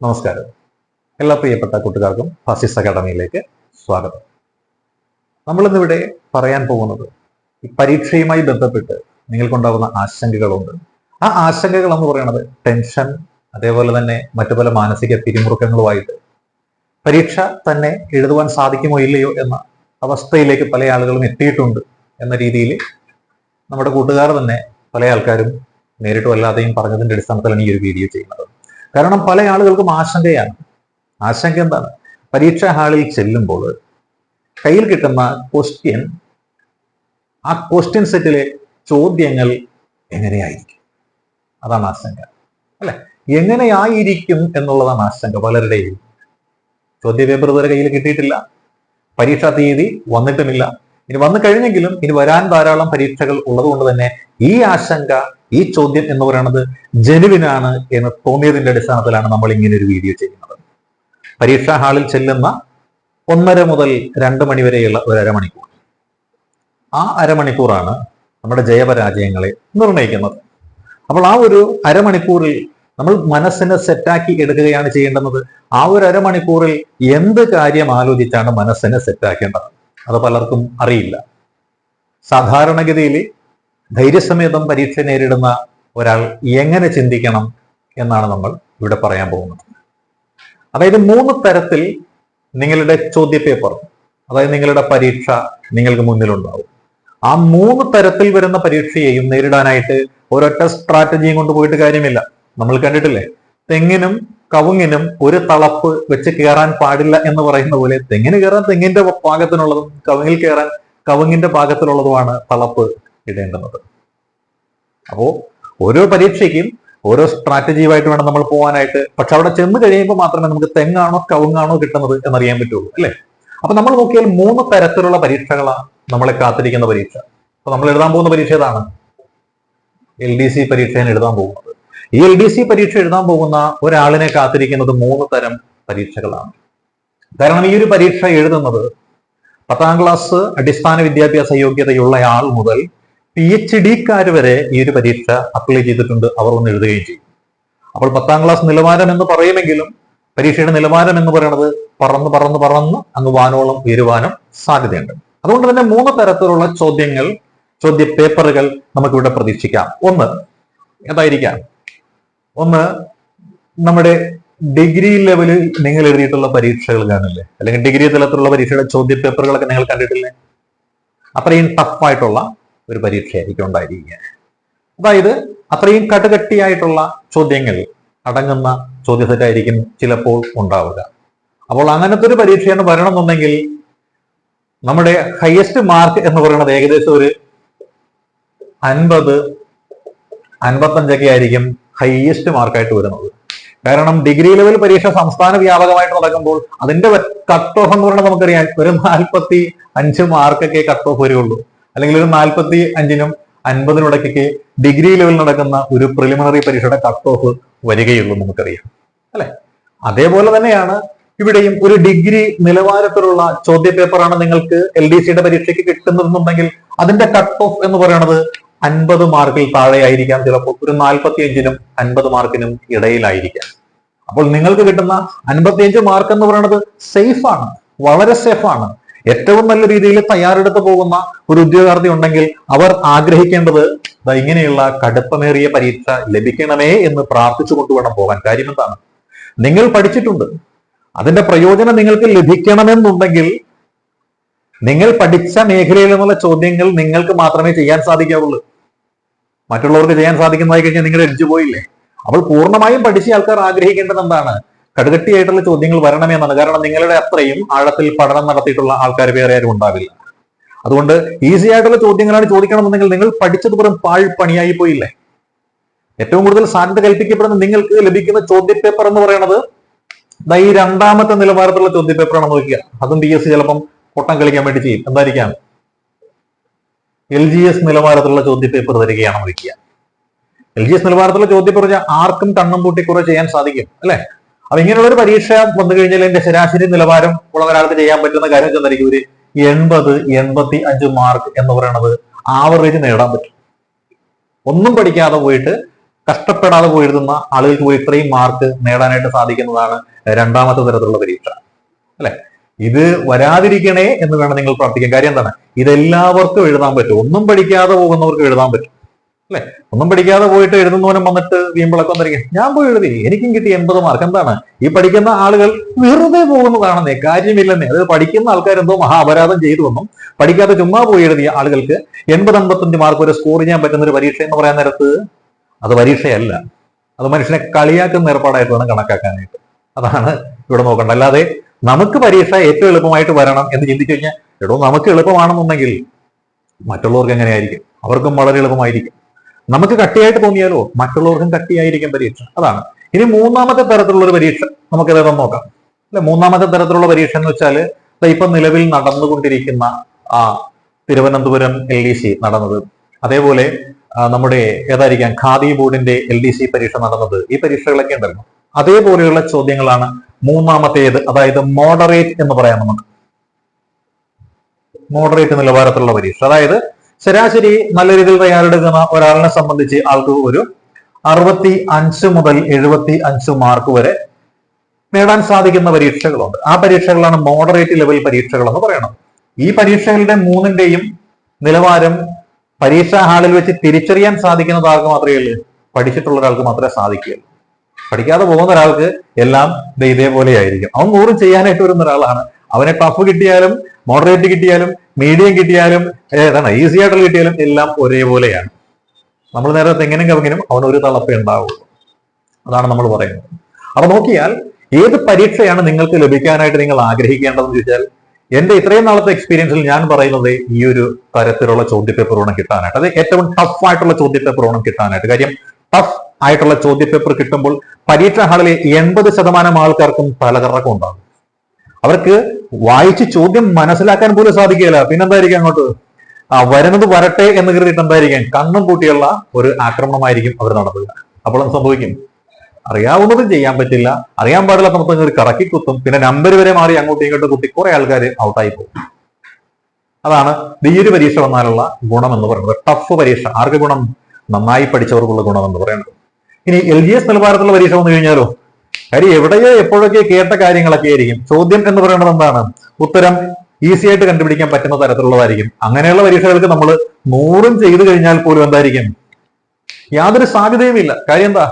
നമസ്കാരം. എല്ലാ പ്രിയപ്പെട്ട കൂട്ടുകാർക്കും ഫാസിസ് അക്കാഡമിയിലേക്ക് സ്വാഗതം. നമ്മളിന്നിവിടെ പറയാൻ പോകുന്നത് ഈ പരീക്ഷയുമായി ബന്ധപ്പെട്ട് നിങ്ങൾക്കുണ്ടാകുന്ന ആശങ്കകളുണ്ട്. ആ ആശങ്കകൾ എന്ന് പറയുന്നത് ടെൻഷൻ അതേപോലെ തന്നെ മറ്റു പല മാനസിക പിരിമുറുക്കങ്ങളുമായിട്ട് പരീക്ഷ തന്നെ എഴുതുവാൻ സാധിക്കുമോ ഇല്ലയോ എന്ന അവസ്ഥയിലേക്ക് പല ആളുകളും എത്തിയിട്ടുണ്ട് എന്ന രീതിയിൽ നമ്മുടെ കൂട്ടുകാർ തന്നെ പല ആൾക്കാരും നേരിട്ടും അല്ലാതെയും പറഞ്ഞതിന്റെ അടിസ്ഥാനത്തിലാണ് ഈ ഒരു വീഡിയോ ചെയ്യുന്നത്. കാരണം പല ആളുകൾക്കും ആശങ്കയാണ്. ആശങ്ക എന്താണ്? പരീക്ഷാ ഹാളിൽ ചെല്ലുമ്പോൾ കയ്യിൽ കിട്ടുന്ന ക്വസ്റ്റ്യൻ ആ ക്വസ്റ്റ്യൻ സെറ്റിലെ ചോദ്യങ്ങൾ എങ്ങനെയായിരിക്കും? അതാണ് ആശങ്ക. അല്ലെ? എങ്ങനെയായിരിക്കും എന്നുള്ളതാണ് ആശങ്ക പലരുടെയും. ചോദ്യപേപ്പർ ഇതുവരെ കയ്യിൽ കിട്ടിയിട്ടില്ല. പരീക്ഷാ തീയതി വന്നിട്ടുമില്ല. ഇനി വന്നു കഴിഞ്ഞെങ്കിലും ഇനി വരാൻ ധാരാളം പരീക്ഷകൾ ഉള്ളതുകൊണ്ട് തന്നെ ഈ ആശങ്ക ഈ ചോദ്യം എന്ന് പറയുന്നത് ജനുവിനാണ് എന്ന് തോന്നിയതിന്റെ അടിസ്ഥാനത്തിലാണ് നമ്മൾ ഇങ്ങനെ ഒരു വീഡിയോ ചെയ്യുന്നത്. പരീക്ഷാ ഹാളിൽ ചെല്ലുന്ന ഒന്നര മുതൽ രണ്ട് മണി വരെയുള്ള ഒരു അരമണിക്കൂർ. ആ അരമണിക്കൂറാണ് നമ്മുടെ ജയപരാജയങ്ങളെ നിർണയിക്കുന്നത് അപ്പോൾ ആ ഒരു അരമണിക്കൂറിൽ നമ്മൾ മനസ്സിനെ സെറ്റാക്കി എടുക്കുകയാണ് ചെയ്യേണ്ടുന്നത്. ആ ഒരു അരമണിക്കൂറിൽ എന്ത് കാര്യം ആലോചിച്ചാണ് മനസ്സിനെ സെറ്റാക്കേണ്ടത്? അത് പലർക്കും അറിയില്ല. സാധാരണഗതിയിൽ ധൈര്യസമേതം പരീക്ഷ നേരിടുന്ന ഒരാൾ എങ്ങനെ ചിന്തിക്കണം എന്നാണ് നമ്മൾ ഇവിടെ പറയാൻ പോകുന്നത്. അതായത് മൂന്ന് തരത്തിൽ നിങ്ങളുടെ ചോദ്യപേപ്പർ അതായത് നിങ്ങളുടെ പരീക്ഷ നിങ്ങൾക്ക് മുന്നിലുണ്ടാവും. ആ മൂന്ന് തരത്തിൽ വരുന്ന പരീക്ഷയെയും നേരിടാനായിട്ട് ഒരൊറ്റ സ്ട്രാറ്റജിയും കൊണ്ട് പോയിട്ട് കാര്യമില്ല. നമ്മൾ കണ്ടിട്ടില്ലേ? തെങ്ങിനും കവുങ്ങിനും ഒരു തളപ്പ് വെച്ച് കയറാൻ പാടില്ല എന്ന് പറയുന്ന പോലെ തെങ്ങിന് കയറാൻ തെങ്ങിന്റെ പാകത്തിനുള്ളതും കവുങ്ങിൽ കയറാൻ കവുങ്ങിന്റെ പാകത്തിലുള്ളതുമാണ് തളപ്പ് ഇടേണ്ടുന്നത് അപ്പോൾ ഓരോ പരീക്ഷയ്ക്കും ഓരോ സ്ട്രാറ്റജിയുമായിട്ട് വേണം നമ്മൾ പോകാനായിട്ട് പക്ഷെ അവിടെ ചെന്ന് കഴിയുമ്പോൾ മാത്രമേ നമുക്ക് തെങ്ങാണോ കവുങ്ങാണോ കിട്ടുന്നത് എന്നറിയാൻ പറ്റുള്ളൂ അല്ലേ? അപ്പൊ നമ്മൾ നോക്കിയാൽ മൂന്ന് തരത്തിലുള്ള പരീക്ഷകളാണ് നമ്മളെ കാത്തിരിക്കുന്ന പരീക്ഷ. അപ്പൊ നമ്മൾ എഴുതാൻ പോകുന്ന പരീക്ഷ ഏതാണ്? എൽ ഡി സി പരീക്ഷയാണ് എഴുതാൻ പോകുന്നത്. ഈ എൽ ഡി സി പരീക്ഷ എഴുതാൻ പോകുന്ന ഒരാളിനെ കാത്തിരിക്കുന്നത് മൂന്ന് തരം പരീക്ഷകളാണ്. കാരണം ഈ ഒരു പരീക്ഷ എഴുതുന്നത് പത്താം ക്ലാസ് അടിസ്ഥാന വിദ്യാഭ്യാസ യോഗ്യതയുള്ള ആൾ മുതൽ പി എച്ച് ഡിക്കാർ വരെ ഈ ഒരു പരീക്ഷ അപ്ലൈ ചെയ്തിട്ടുണ്ട്. അവർ ഒന്ന് എഴുതുകയും ചെയ്യും. അപ്പോൾ പത്താം ക്ലാസ് നിലവാരം എന്ന് പറയുമെങ്കിലും പരീക്ഷയുടെ നിലവാരം എന്ന് പറയുന്നത് പറന്ന് പറന്ന് പറന്ന് അങ്ങ് വാനോളം ഉയരുവാനും സാധ്യതയുണ്ട്. അതുകൊണ്ട് തന്നെ മൂന്ന് തരത്തിലുള്ള ചോദ്യങ്ങൾ ചോദ്യ പേപ്പറുകൾ നമുക്കിവിടെ പ്രതീക്ഷിക്കാം. ഒന്ന് എന്തായിരിക്കാം ഒന്ന് നമ്മുടെ ഡിഗ്രി ലെവലിൽ നിങ്ങൾ എഴുതിയിട്ടുള്ള പരീക്ഷകൾ കാണില്ലേ അല്ലെങ്കിൽ ഡിഗ്രി തലത്തിലുള്ള പരീക്ഷയുടെ ചോദ്യ പേപ്പറുകളൊക്കെ നിങ്ങൾ കണ്ടിട്ടില്ലേ? അത്രയും ടഫായിട്ടുള്ള ഒരു പരീക്ഷയായിരിക്കും ഉണ്ടായിരിക്കുക. അതായത് അത്രയും കടുകട്ടിയായിട്ടുള്ള ചോദ്യങ്ങൾ അടങ്ങുന്ന ചോദ്യസെറ്റായിരിക്കും ചിലപ്പോൾ ഉണ്ടാവുക. അപ്പോൾ അങ്ങനത്തെ ഒരു പരീക്ഷയാണ് വരണമെന്നുണ്ടെങ്കിൽ നമ്മുടെ ഹയസ്റ്റ് മാർക്ക് എന്ന് പറയുന്നത് ഏകദേശം ഒരു അൻപത് അൻപത്തഞ്ചൊക്കെ ആയിരിക്കും ഹയസ്റ്റ് മാർക്കായിട്ട് വരുന്നത്. കാരണം ഡിഗ്രി ലെവൽ പരീക്ഷ സംസ്ഥാന വ്യാപകമായിട്ട് നടക്കുമ്പോൾ അതിന്റെ കട്ട് ഓഫ് എന്ന് പറയുന്നത് നമുക്കറിയാം ഒരു നാൽപ്പത്തി അഞ്ച് മാർക്കൊക്കെ കട്ട് ഓഫ് വരികയുള്ളൂ അല്ലെങ്കിൽ ഒരു നാൽപ്പത്തി അഞ്ചിനും അൻപതിനിടയ്ക്കൊക്കെ ഡിഗ്രി ലെവലിൽ നടക്കുന്ന ഒരു പ്രിലിമിനറി പരീക്ഷയുടെ കട്ട് ഓഫ് വരികയുള്ളൂ നമുക്കറിയാം. അല്ലെ? അതേപോലെ തന്നെയാണ് ഇവിടെയും ഒരു ഡിഗ്രി നിലവാരത്തിലുള്ള ചോദ്യ പേപ്പറാണ് നിങ്ങൾക്ക് എൽ ഡി സിയുടെ പരീക്ഷയ്ക്ക് കിട്ടുന്നതെന്നുണ്ടെങ്കിൽ അതിന്റെ കട്ട് ഓഫ് എന്ന് പറയുന്നത് അൻപത് മാർക്കിൽ താഴെയായിരിക്കാം. ചിലപ്പോൾ ഒരു നാൽപ്പത്തി അഞ്ചിനും അൻപത് മാർക്കിനും ഇടയിലായിരിക്കാം. അപ്പോൾ നിങ്ങൾക്ക് കിട്ടുന്ന അൻപത്തിയഞ്ച് മാർക്ക് എന്ന് പറയുന്നത് സേഫാണ് വളരെ സേഫാണ് ഏറ്റവും നല്ല രീതിയിൽ തയ്യാറെടുത്ത് പോകുന്ന ഒരു ഉദ്യോഗാർത്ഥി ഉണ്ടെങ്കിൽ അവർ ആഗ്രഹിക്കേണ്ടത് ഇങ്ങനെയുള്ള കടുപ്പമേറിയ പരീക്ഷ ലഭിക്കണമേ എന്ന് പ്രാർത്ഥിച്ചു കൊണ്ടുവേണം പോകാൻ. കാര്യം എന്താണ്? നിങ്ങൾ പഠിച്ചിട്ടുണ്ട്. അതിന്റെ പ്രയോജനം നിങ്ങൾക്ക് ലഭിക്കണമെന്നുണ്ടെങ്കിൽ നിങ്ങൾ പഠിച്ച മേഖലയിൽ നിന്നുള്ള ചോദ്യങ്ങൾ നിങ്ങൾക്ക് മാത്രമേ ചെയ്യാൻ സാധിക്കാവുള്ളൂ. മറ്റുള്ളവർക്ക് ചെയ്യാൻ സാധിക്കുന്നതായി കഴിഞ്ഞാൽ നിങ്ങൾ എഴുതി പോയില്ലേ? അപ്പോൾ പൂർണമായും പഠിച്ച ആൾക്കാർ ആഗ്രഹിക്കേണ്ടത് എന്താണ്? കടുകട്ടിയായിട്ടുള്ള ചോദ്യങ്ങൾ വരണമെന്നാണ് കാരണം നിങ്ങളുടെ അത്രയും ആഴത്തിൽ പഠനം നടത്തിയിട്ടുള്ള ആൾക്കാർ വേറെ ആരും ഉണ്ടാവില്ല. അതുകൊണ്ട് ഈസി ആയിട്ടുള്ള ചോദ്യങ്ങളാണ് ചോദിക്കണമെന്നുണ്ടെങ്കിൽ നിങ്ങൾ പഠിച്ചത് വെറും പാഴ് പണിയായി പോയില്ലേ? ഏറ്റവും കൂടുതൽ സാധ്യത കൽപ്പിക്കപ്പെടുന്ന നിങ്ങൾക്ക് ലഭിക്കുന്ന ചോദ്യപേപ്പർ എന്ന് പറയുന്നത് ഈ രണ്ടാമത്തെ നിലവാരത്തിലുള്ള ചോദ്യപേപ്പറാണ് നോക്കുക അതും പി എസ് സി ചിലപ്പം പൊട്ടം കളിക്കാൻ വേണ്ടി ചെയ്യും. എന്തായിരിക്കാം? എൽ ജി എസ് നിലവാരത്തിലുള്ള ചോദ്യപേപ്പർ തരികയാണ് വെക്കുക എൽ ജി എസ് നിലവാരത്തിലുള്ള ചോദ്യപേപ്പർ പേപ്പർ ആർക്കും കണ്ണും പൂട്ടി കുറെ ചെയ്യാൻ സാധിക്കും അല്ലെ? അപ്പൊ ഇങ്ങനെയുള്ള ഒരു പരീക്ഷ വന്നു കഴിഞ്ഞാൽ എന്റെ ശരാശരി നിലവാരം ഉള്ള ഒരാൾക്ക് ചെയ്യാൻ പറ്റുന്ന കാര്യം എന്തായിരിക്കും ഒരു എൺപത് എൺപത്തി അഞ്ച് മാർക്ക് എന്ന് പറയുന്നത് ആവറേജ് നേടാൻ പറ്റും. ഒന്നും പഠിക്കാതെ പോയിട്ട് കഷ്ടപ്പെടാതെ പോയിരുന്ന ആളുകൾക്ക് പോയി ഇത്രയും മാർക്ക് നേടാനായിട്ട് സാധിക്കുന്നതാണ് രണ്ടാമത്തെ തരത്തിലുള്ള പരീക്ഷ. അല്ലെ? ഇത് വരാതിരിക്കണേ എന്ന് വേണം നിങ്ങൾ പ്രാർത്ഥിക്കാൻ. കാര്യം എന്താണ്? ഇതെല്ലാവർക്കും എഴുതാൻ പറ്റും. ഒന്നും പഠിക്കാതെ പോകുന്നവർക്ക് എഴുതാൻ പറ്റും. അല്ലെ? ഒന്നും പഠിക്കാതെ പോയിട്ട് എഴുതുന്നവനും വന്നിട്ട് വീമ്പിളക്കം വന്നിരിക്കും. ഞാൻ പോയി എഴുതി. എനിക്കും കിട്ടി എൺപത് മാർക്ക് എന്താണ്? ഈ പഠിക്കുന്ന ആളുകൾ വെറുതെ പോകുന്നതാണെന്നേ. കാര്യമില്ലെന്നേ. അത് പഠിക്കുന്ന ആൾക്കാർ എന്തോ മഹാ അപരാധം ചെയ്തു വന്നും പഠിക്കാതെ ചുമ്മാ പോയി എഴുതിയ ആളുകൾക്ക് എൺപത് അമ്പത്തഞ്ച് മാർക്ക് വരെ സ്കോർ ചെയ്യാൻ പറ്റുന്ന ഒരു പരീക്ഷ എന്ന് പറയാൻ നേരത്ത് അത് പരീക്ഷയല്ല. അത് മനുഷ്യനെ കളിയാക്കുന്ന ഏർപ്പാടായിട്ട് വേണം കണക്കാക്കാനായിട്ട്. അതാണ് ഇവിടെ നോക്കേണ്ടത്. അല്ലാതെ നമുക്ക് പരീക്ഷ ഏറ്റവും എളുപ്പമായിട്ട് വരണം എന്ന് ചിന്തിച്ചു കഴിഞ്ഞാൽ എടോ നമുക്ക് എളുപ്പമാണെന്നുണ്ടെങ്കിൽ മറ്റുള്ളവർക്ക് എങ്ങനെയായിരിക്കും? അവർക്കും വളരെ എളുപ്പമായിരിക്കും. നമുക്ക് കട്ടിയായിട്ട് തോന്നിയാലോ? മറ്റുള്ളവർക്കും കട്ടിയായിരിക്കും പരീക്ഷ. അതാണ്. ഇനി മൂന്നാമത്തെ തരത്തിലുള്ള ഒരു പരീക്ഷ നമുക്ക് ഏതാണെന്ന് നോക്കാം. അല്ലെ മൂന്നാമത്തെ തരത്തിലുള്ള പരീക്ഷ എന്ന് വെച്ചാൽ ഇപ്പൊ നിലവിൽ നടന്നുകൊണ്ടിരിക്കുന്ന ആ തിരുവനന്തപുരം എൽ ഡി സി നടന്നത്. അതേപോലെ നമ്മുടെ ഏതായിരിക്കാം ഖാദി ബോർഡിന്റെ എൽ ഡി സി പരീക്ഷ നടന്നത്. ഈ പരീക്ഷകളൊക്കെ ഉണ്ടല്ലോ. അതേപോലെയുള്ള ചോദ്യങ്ങളാണ് മൂന്നാമത്തേത് അതായത് മോഡറേറ്റ് എന്ന് പറയാം നമുക്ക്. മോഡറേറ്റ് നിലവാരത്തിലുള്ള പരീക്ഷ. അതായത് ശരാശരി നല്ല രീതിയിൽ തയ്യാറെടുക്കുന്ന ഒരാളിനെ സംബന്ധിച്ച് ആൾക്ക് ഒരു അറുപത്തി അഞ്ച് മുതൽ എഴുപത്തി അഞ്ച് മാർക്ക് വരെ നേടാൻ സാധിക്കുന്ന പരീക്ഷകളുണ്ട്. ആ പരീക്ഷകളാണ് മോഡറേറ്റ് ലെവൽ പരീക്ഷകൾ എന്ന് പറയണം. ഈ പരീക്ഷകളുടെ മൂന്നിന്റെയും നിലവാരം പരീക്ഷാ ഹാളിൽ വെച്ച് തിരിച്ചറിയാൻ സാധിക്കുന്നത് ആൾക്ക് മാത്രമേ ഉള്ളൂ. പഠിച്ചിട്ടുള്ള ഒരാൾക്ക് മാത്രമേ സാധിക്കുകയുള്ളൂ. പഠിക്കാതെ പോകുന്ന ഒരാൾക്ക് എല്ലാം ഇതേപോലെ ആയിരിക്കും അവൻ നൂറും ചെയ്യാനായിട്ട് വരുന്ന ഒരാളാണ്. അവനെ ടഫ് കിട്ടിയാലും മോഡറേറ്റ് കിട്ടിയാലും മീഡിയം കിട്ടിയാലും ഏതാണ് ഈസി ആയിട്ടുള്ള കിട്ടിയാലും എല്ലാം ഒരേപോലെയാണ്. നമ്മൾ നേരെ തെങ്ങിനും കവിങ്ങിനും അവൻ ഒരു തളപ്പേ ഉണ്ടാവുള്ളൂ. അതാണ് നമ്മൾ പറയുന്നത്. അപ്പൊ നോക്കിയാൽ ഏത് പരീക്ഷയാണ് നിങ്ങൾക്ക് ലഭിക്കാനായിട്ട് നിങ്ങൾ ആഗ്രഹിക്കേണ്ടതെന്ന് ചോദിച്ചാൽ എന്റെ ഇത്രയും നാളത്തെ എക്സ്പീരിയൻസിൽ ഞാൻ പറയുന്നത് ഈ ഒരു തരത്തിലുള്ള ചോദ്യപേപ്പർ വേണം കിട്ടാനായിട്ട്. അത് ഏറ്റവും ടഫ് ആയിട്ടുള്ള ചോദ്യപേപ്പർ വേണം കിട്ടാനായിട്ട്. കാര്യം ടഫ് ആയിട്ടുള്ള ചോദ്യപേപ്പർ കിട്ടുമ്പോൾ പരീക്ഷാ ഹാളിലെ എൺപത് ശതമാനം ആൾക്കാർക്കും തലകറക്കം ഉണ്ടാകും. അവർക്ക് വായിച്ച് ചോദ്യം മനസ്സിലാക്കാൻ പോലും സാധിക്കില്ല പിന്നെന്തായിരിക്കും അങ്ങോട്ട്? ആ വരുന്നത് വരട്ടെ എന്ന് കരുതിയിട്ട് എന്തായിരിക്കും? കണ്ണും കൂട്ടിയുള്ള ഒരു ആക്രമണമായിരിക്കും അവർ നടത്തുക. അപ്പോൾ എന്ത് സംഭവിക്കും? അറിയാവുന്നത് ചെയ്യാൻ പറ്റില്ല. അറിയാൻ പാടില്ലാത്ത മൊത്തം ഒരു കറക്കി കുത്തും പിന്നെ നമ്പർ വരെ മാറി അങ്ങോട്ടും ഇങ്ങോട്ടും കുത്തി കുറെ ആൾക്കാർ ഔട്ടായി പോകും. അതാണ് ഈ പരീക്ഷ വന്നാലുള്ള ഗുണം എന്ന് പറയുന്നത്. ടഫ് പരീക്ഷ. ആർക്ക് ഗുണം? നന്നായി പഠിച്ചവർക്കുള്ള ഗുണം എന്ന് പറയുന്നത്. ഇനി എൽ ജി എസ് നിലവാരത്തിലുള്ള പരീക്ഷ വന്നു കഴിഞ്ഞാലോ? കാര്യം എവിടെയോ എപ്പോഴൊക്കെ കേട്ട കാര്യങ്ങളൊക്കെ ആയിരിക്കും. ചോദ്യം എന്ന് പറയുന്നത് എന്താണ്? ഉത്തരം ഈസി ആയിട്ട് കണ്ടുപിടിക്കാൻ പറ്റുന്ന തരത്തിലുള്ളതായിരിക്കും. അങ്ങനെയുള്ള പരീക്ഷകൾക്ക് നമ്മൾ നൂറും ചെയ്തു കഴിഞ്ഞാൽ പോലും എന്തായിരിക്കും? യാതൊരു സാധ്യതയും ഇല്ല കാര്യം എന്താ?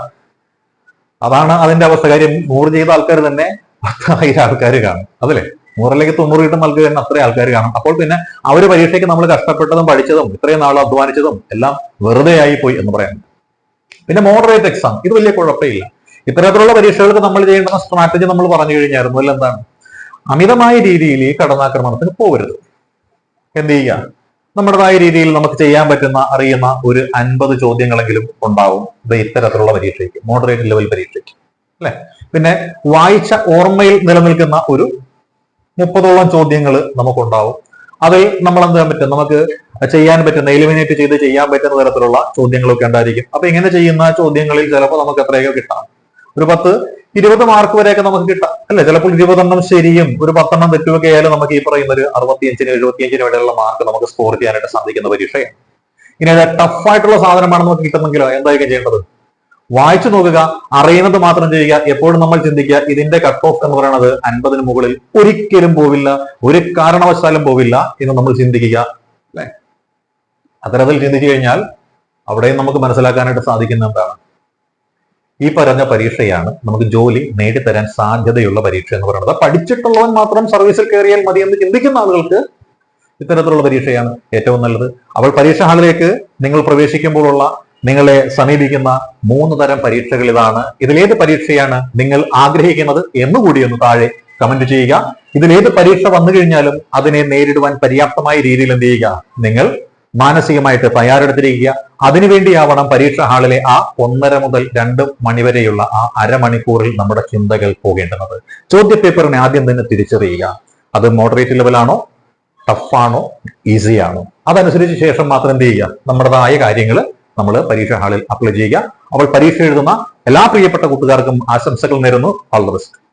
അതാണ് അതിന്റെ അവസ്ഥ. കാര്യം നൂറ് ചെയ്ത ആൾക്കാർ തന്നെ പത്തായിരം ആൾക്കാർ കാണും. അതല്ലേ? നൂറിലേക്ക് തൊണ്ണൂറ് കിട്ടുന്ന ആൾക്കാർ തന്നെ അത്രയും ആൾക്കാർ കാണും. അപ്പോൾ പിന്നെ അവർ പരീക്ഷയ്ക്ക് നമ്മൾ കഷ്ടപ്പെട്ടതും പഠിച്ചതും ഇത്രയും നാൾ അധ്വാനിച്ചതും എല്ലാം വെറുതെ ആയി പോയി എന്ന് പറയാം പിന്നെ മോഡറേറ്റ് എക്സാം ഇത് വലിയ കുഴപ്പമില്ല. ഇത്തരത്തിലുള്ള പരീക്ഷകൾക്ക് നമ്മൾ ചെയ്യേണ്ടുന്ന സ്ട്രാറ്റജി നമ്മൾ പറഞ്ഞു കഴിഞ്ഞായിരുന്നു. അല്ല എന്താണ്? അമിതമായ രീതിയിൽ ഈ കടന്നാക്രമണത്തിന് പോകരുത്. എന്ത് ചെയ്യുക? നമ്മുടേതായ രീതിയിൽ നമുക്ക് ചെയ്യാൻ പറ്റുന്ന അറിയുന്ന ഒരു അൻപത് ചോദ്യങ്ങളെങ്കിലും ഉണ്ടാവും. ഇത് ഇത്തരത്തിലുള്ള പരീക്ഷയ്ക്ക് മോഡറേറ്റ് ലെവൽ പരീക്ഷയ്ക്ക്. അല്ലെ? പിന്നെ വായിച്ച ഓർമ്മയിൽ നിലനിൽക്കുന്ന ഒരു മുപ്പതോളം ചോദ്യങ്ങൾ നമുക്കുണ്ടാവും. അതിൽ നമ്മൾ എന്ത് ചെയ്യാൻ പറ്റും? നമുക്ക് ചെയ്യാൻ പറ്റുന്ന എലിമിനേറ്റ് ചെയ്ത് ചെയ്യാൻ പറ്റുന്ന തരത്തിലുള്ള ചോദ്യങ്ങളൊക്കെ ഉണ്ടായിരിക്കും. അപ്പൊ ഇങ്ങനെ ചെയ്യുന്ന ചോദ്യങ്ങളിൽ ചിലപ്പോൾ നമുക്ക് എത്രയൊക്കെ കിട്ടാം? ഒരു പത്ത് ഇരുപത് മാർക്ക് വരെയൊക്കെ നമുക്ക് കിട്ടാം. അല്ലെ? ചിലപ്പോൾ ഇരുപതെണ്ണം ശരിയും ഒരു പത്തെണ്ണം തെറ്റുമൊക്കെ ആയാലും നമുക്ക് ഈ പറയുന്ന ഒരു അറുപത്തിയഞ്ചിന് എഴുപത്തിയഞ്ചിന് ഇടയിലുള്ള മാർക്ക് നമുക്ക് സ്കോർ ചെയ്യാനായിട്ട് സാധിക്കുന്ന പരീക്ഷയാണ്. ഇനി അത് ടഫ് ആയിട്ടുള്ള സാധനമാണ് നമുക്ക് കിട്ടുന്നെങ്കിലോ? എന്തായിരിക്കും ചെയ്യേണ്ടത്? വായിച്ചു നോക്കുക അറിയുന്നത് മാത്രം ചെയ്യുക എപ്പോഴും നമ്മൾ ചിന്തിക്കുക ഇതിന്റെ കട്ട് ഓഫ് എന്ന് പറയുന്നത് അൻപതിന് മുകളിൽ ഒരിക്കലും പോവില്ല ഒരു കാരണവശാലും പോവില്ല എന്ന് നമ്മൾ ചിന്തിക്കുക. അല്ലെ? അത്തരത്തിൽ ചിന്തിച്ചു കഴിഞ്ഞാൽ അവിടെയും നമുക്ക് മനസ്സിലാക്കാനായിട്ട് സാധിക്കുന്ന എന്താണ്? ഈ പറഞ്ഞ പരീക്ഷയാണ് നമുക്ക് ജോലി നേടിത്തരാൻ സാധ്യതയുള്ള പരീക്ഷ എന്ന് പറയുന്നത്. പഠിച്ചിട്ടുള്ളവൻ മാത്രം സർവീസിൽ കയറിയാൽ മതി എന്ന് ചിന്തിക്കുന്ന ആളുകൾക്ക് ഇത്തരത്തിലുള്ള പരീക്ഷയാണ് ഏറ്റവും നല്ലത്. അവൾ പരീക്ഷ ഹാളിലേക്ക് നിങ്ങൾ പ്രവേശിക്കുമ്പോഴുള്ള നിങ്ങളെ സമീപിക്കുന്ന മൂന്ന് തരം പരീക്ഷകൾ ഇതാണ്. ഇതിലേത് പരീക്ഷയാണ് നിങ്ങൾ ആഗ്രഹിക്കുന്നത് എന്നുകൂടി ഒന്ന് താഴെ കമന്റ് ചെയ്യുക. ഇതിലേത് പരീക്ഷ വന്നു കഴിഞ്ഞാലും അതിനെ നേരിടുവാൻ പര്യാപ്തമായ രീതിയിൽ എന്ത് ചെയ്യുക? നിങ്ങൾ മാനസികമായിട്ട് തയ്യാറെടുത്തിരിക്കുക. അതിനുവേണ്ടിയാവണം പരീക്ഷാ ഹാളിലെ ആ ഒന്നര മുതൽ രണ്ട് മണിവരെയുള്ള ആ അരമണിക്കൂറിൽ നമ്മുടെ ചിന്തകൾ പോകേണ്ടുന്നത്. ചോദ്യപേപ്പറിനെ ആദ്യം തന്നെ തിരിച്ചറിയുക. അത് മോഡറേറ്റ് ലെവലാണോ ടഫാണോ? ഈസി ആണോ അതനുസരിച്ച് ശേഷം മാത്രം എന്ത് ചെയ്യുക? നമ്മുടേതായ കാര്യങ്ങൾ നമ്മൾ പരീക്ഷാ ഹാളിൽ അപ്ലൈ ചെയ്യുക. അപ്പോൾ പരീക്ഷ എഴുതുന്ന എല്ലാ പ്രിയപ്പെട്ട കൂട്ടുകാർക്കും ആശംസകൾ നേരുന്നു. All the best